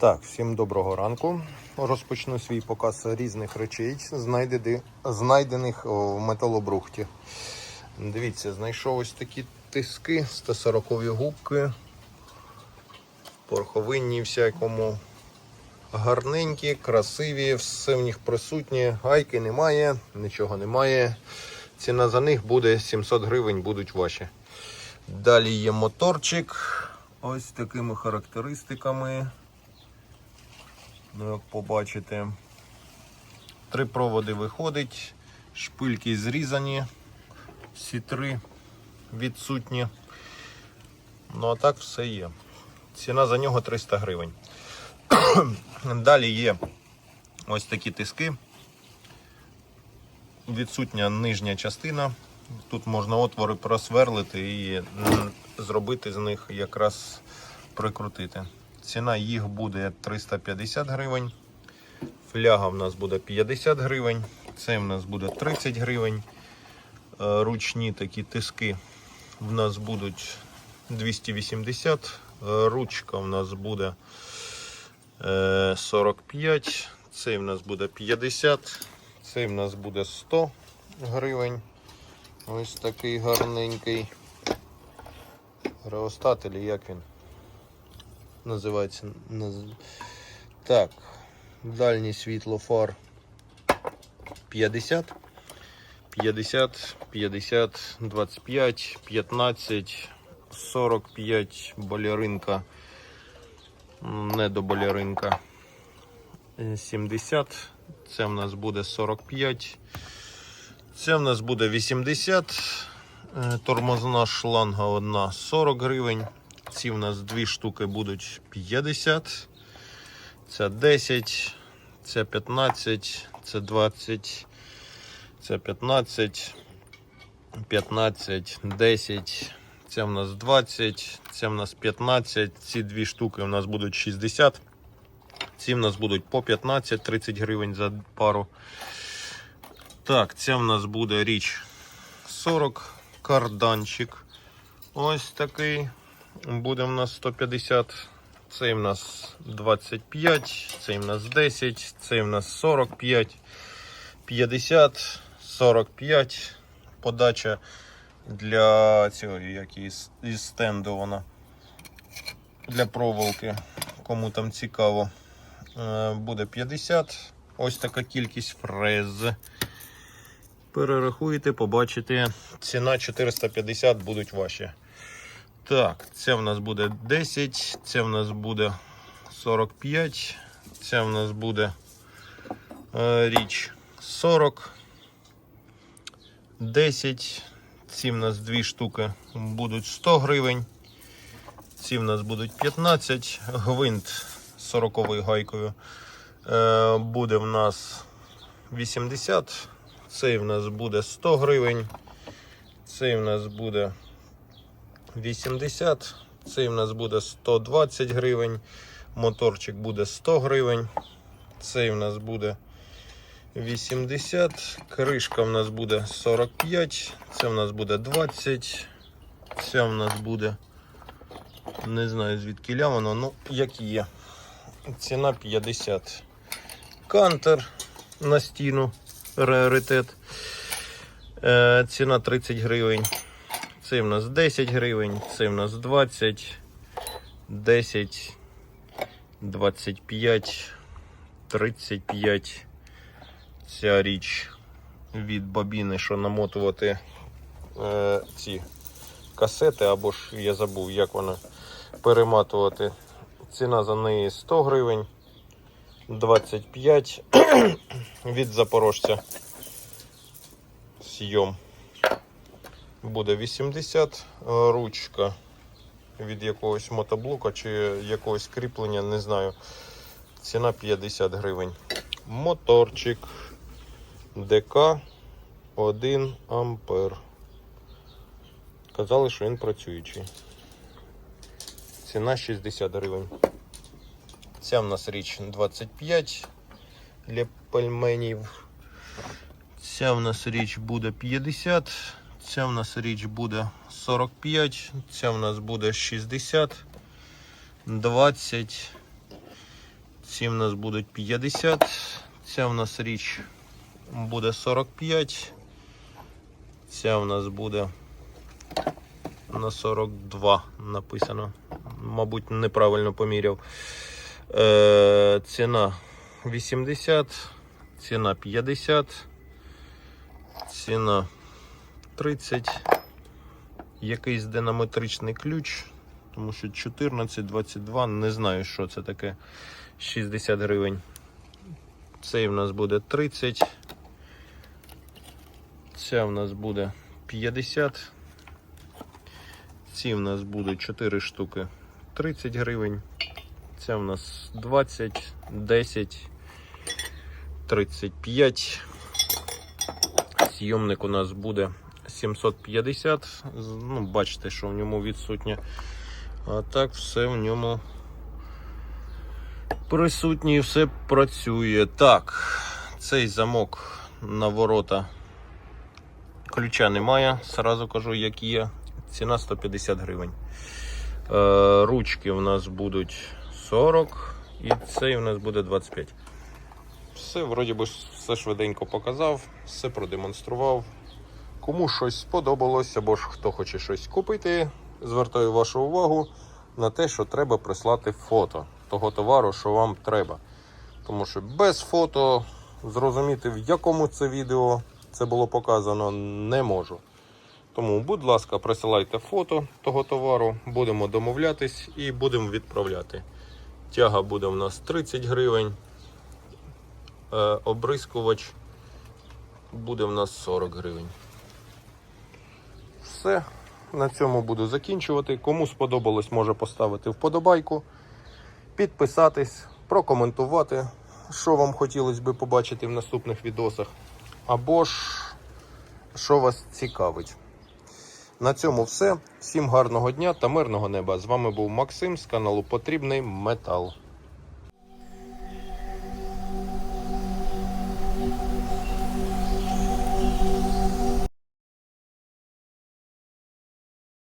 Так, всім доброго ранку. Розпочну свій показ різних речей, знайдених, в металобрухті. Дивіться, знайшов ось такі тиски, 140 губки, пороховинні всякому. Гарненькі, красиві, все в них присутнє, гайки немає, нічого немає. Ціна за них буде 700 гривень, будуть ваші. Далі є моторчик. Ось такими характеристиками. Ну, як побачите, три проводи виходить, шпильки зрізані, всі три відсутні. Ну а так все є. Ціна за нього 300 гривень. Далі є ось такі тиски. Відсутня нижня частина. Тут можна отвори просверлити і зробити з них якраз прикрутити. Ціна їх буде 350 гривень. Фляга в нас буде 50 гривень. Це в нас буде 30 гривень. Е, Ручні такі тиски в нас будуть 280. Е, Ручка в нас буде е, 45. Цей в нас буде 50. Цей в нас буде 100 гривень. Ось такий гарненький. Реостат, як він? Називається. Наз- Так, дальнє світло фар 50, 50, 50, 25, 15, 45, балеринка, не до балеринка, е, 70, це в нас буде 45, це в нас буде 80, е, тормозна шланга одна 40 гривень. Ці в нас дві штуки будуть 50. Це 10, це 15, це 20, це 15, 15, 10. Це в нас 20, це в нас 15. Ці дві штуки в нас будуть 60. Ці в нас будуть по 15-30 гривень за пару. Так, це в нас буде річ 40 карданчик. Ось такий буде в нас 150, цей в нас 25, цей в нас 10, цей в нас 45, 50, 45. Подача для цього, як із, із стенду вона. Для проволоки, кому там цікаво, Е, буде 50. Ось така кількість фрез. Перерахуєте, побачите. Ціна 450 будуть ваші. Так, це в нас буде 10, це в нас буде 45, це в нас буде е, річ 40, 10, ці в нас дві штуки будуть 100 гривень, ці в нас будуть 15, гвинт 40 гайкою е, буде в нас 80, цей в нас буде 100 гривень, цей в нас буде 80. Цей в нас буде 120 гривень. Моторчик буде 100 гривень. Цей в нас буде 80. Кришка в нас буде 45. Це в нас буде 20. Це в нас буде. Не знаю звідки воно, ну як є. Ціна 50. Кантер на стіну. Раритет. Е, ціна 30 гривень. Це в нас 10 гривень, це в нас 20, 10, 25, 35. Ця річ від бобіни, що намотувати е, ці касети, або ж я забув, як вона перематувати. Ціна за неї 100 гривень, 25 від запорожця. Сйом буде 80 е, ручка від якогось мотоблока чи якогось кріплення, не знаю. Ціна 50 гривень. Моторчик ДК 1 ампер. Казали, що він працюючий. Ціна 60 гривень. Ця в нас річ 25 для пельменів. Ця в нас річ буде 50. Ця в нас річ буде 45, ця в нас буде 60, 20, Ці в нас будуть 50. Ця в нас річ буде 45. Ця в нас буде на 42 написано. Мабуть, неправильно поміряв. Е, ціна 80, ціна 50, ціна 30. Якийсь динаметричний ключ, тому що 14, 22, не знаю, що це таке. 60 гривень. Цей в нас буде 30. Ця в нас буде 50. Ці в нас будуть 4 штуки 30 гривень. Ця в нас 20, 10, 35. Зйомник у нас буде 750. Ну, бачите, що в ньому відсутнє. А так все в ньому присутнє і все працює. Так, цей замок на ворота ключа немає. Сразу кажу, як є. Ціна 150 гривень. Е, ручки у нас будуть 40 і цей у нас буде 25. Все, вроді би, все швиденько показав, все продемонстрував. Кому щось сподобалось, або ж хто хоче щось купити, звертаю вашу увагу на те, що треба прислати фото того товару, що вам треба. Тому що без фото зрозуміти, в якому це відео це було показано, не можу. Тому, будь ласка, присилайте фото того товару, будемо домовлятись і будемо відправляти. Тяга буде в нас 30 гривень. Е, обрискувач буде в нас 40 гривень. Все. На цьому буду закінчувати. Кому сподобалось, може поставити вподобайку, підписатись, прокоментувати, що вам хотілося би побачити в наступних відосах. Або ж що вас цікавить. На цьому все. Всім гарного дня та мирного неба. З вами був Максим з каналу Потрібний Метал.